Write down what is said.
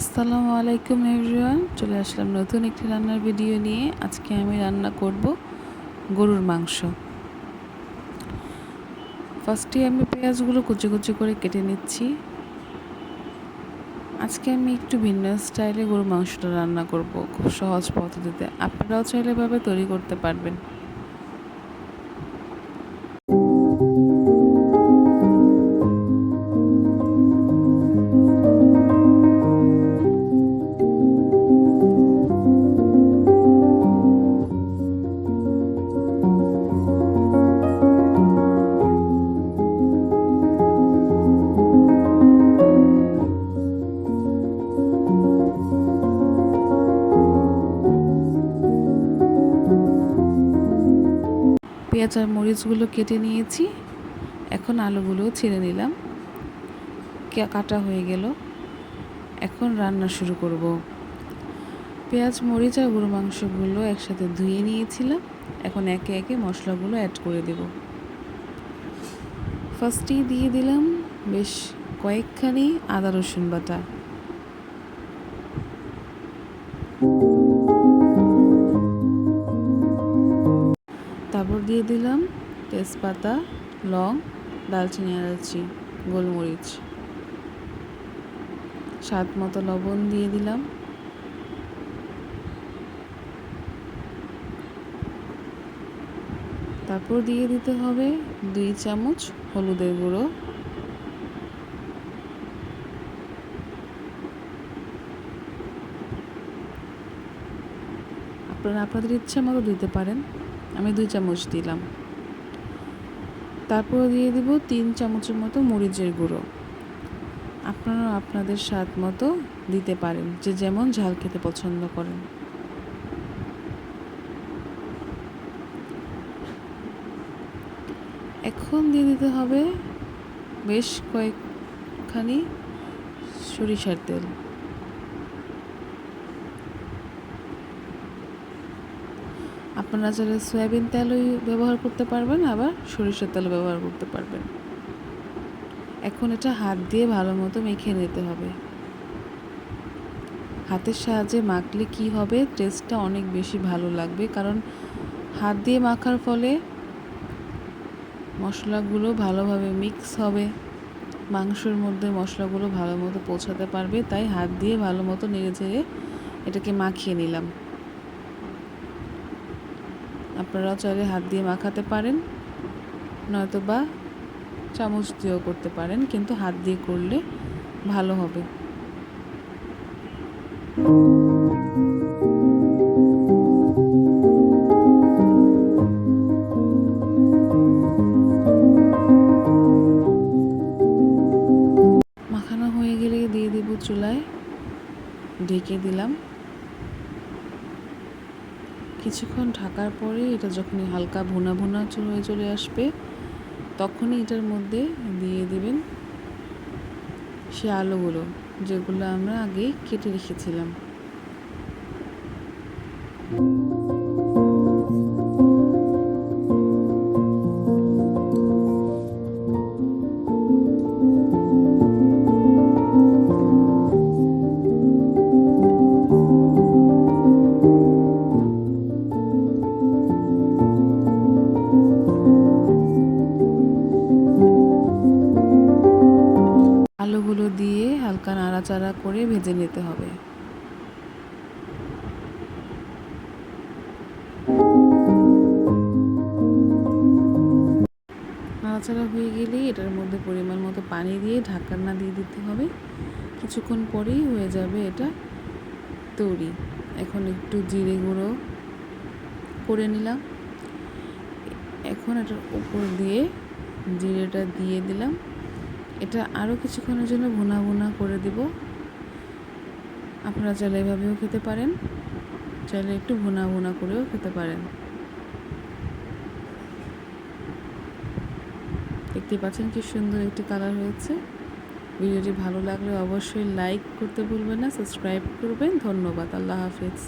আসসালামু আলাইকুম এভরিওয়ান চলে আসলাম নতুন একটি রান্নার ভিডিও নিয়ে। আজকে আমি রান্না করব গরুর মাংস। ফার্স্টে আমি পেঁয়াজগুলো কুচি কুচি করে কেটে নিচ্ছি। আজকে আমি একটু ভিন্ন স্টাইলে গরুর মাংসটা রান্না করব খুব সহজ পদ্ধতিতে। আপনারাও চাইলে এভাবে তৈরি করতে পারবেন। পেঁয়াজ আর মরিচগুলো কেটে নিয়েছি। এখন আলুগুলো ছেড়ে নিলাম। কাটা হয়ে গেল। এখন রান্না শুরু করব। পেঁয়াজ, মরিচ আর গরু মাংসগুলো একসাথে ধুয়ে নিয়েছিলাম। এখন একে একে মশলাগুলো অ্যাড করে দেব। ফার্স্টেই দিয়ে দিলাম বেশ কয়েকখানি আদা রসুন বাটা। তারপর দিয়ে দিলাম, তেজপাতা, লং দালচিনি এলাচি, গোলমরিচ। স্বাদ মতো লবণ দিয়ে দিলাম। তারপর দিয়ে দিতে হবে দুই চামচ হলুদের গুঁড়ো। আপনারা, আপনাদের ইচ্ছা মতো দিতে পারেন। আমি দুই চামচ দিলাম। তারপর দিয়ে দিব তিন চামচের মতো মরিচের গুঁড়ো। আপনারা আপনাদের স্বাদ মতো দিতে পারেন, যে যেমন ঝাল খেতে পছন্দ করেন। এখন দিয়ে দিতে হবে বেশ কয়েকখানি সরিষার তেল। আপনারা চাইলে সয়াবিন তেলই ব্যবহার করতে পারবেন, আবার সরিষার তেল ব্যবহার করতে পারবেন। এখন এটা হাত দিয়ে ভালো মতো মেখে নিতে হবে। হাতের সাহায্যে মাখলে কি হবে টেস্টটা অনেক বেশি ভালো লাগবে, কারণ হাত দিয়ে মাখার ফলে মশলাগুলো ভালোভাবে মিক্স হবে। মাংসর মধ্যে মশলাগুলো ভালো মতো পৌঁছাতে পারবে, তাই হাত দিয়ে ভালো মতো নেড়ে চেড়ে এটাকে মাখিয়ে নিলাম। আপনারাও চাইলে হাত দিয়ে মাখাতে পারেন নয়তো বা চামচ দিয়েও করতে পারেন, কিন্তু হাত দিয়ে করলে ভালো হবে। মাখানো হয়ে গেলে দিয়ে দিব চুলায়, ঢেকে দিলাম। কিছুক্ষণ ঢাকার পরে এটা যখনই হালকা ভুনা ভুনা হয়ে চলে আসবে, তখনই এটার মধ্যে দিয়ে দিবেন সে আলুগুলো, যেগুলো আমরা আগে কেটে রেখেছিলাম। আলুগুলো দিয়ে হালকা নাড়াচাড়া করে ভেজে নিতে হবে। নাড়াচাড়া হয়ে গেলেই এটার মধ্যে পরিমাণ মতো পানি দিয়ে ঢাকনা দিয়ে দিতে হবে। কিছুক্ষণ পরেই হয়ে যাবে এটা তৈরি। এখন একটু জিরে গুঁড়ো করে নিলাম। এখন এটার উপর দিয়ে জিরেটা দিয়ে দিলাম। এটা আরও কিছুক্ষণের জন্য ভুনা ভুনা করে দিব। আপনারা চাইলে এভাবেও খেতে পারেন, চাইলে একটু ভুনা ভুনা করেও খেতে পারেন। দেখতে পাচ্ছেন কি সুন্দর একটি কালার হয়েছে। ভিডিওটি ভালো লাগলে অবশ্যই লাইক করতে ভুলবেন না, সাবস্ক্রাইব করবেন। ধন্যবাদ, আল্লাহ হাফিজ।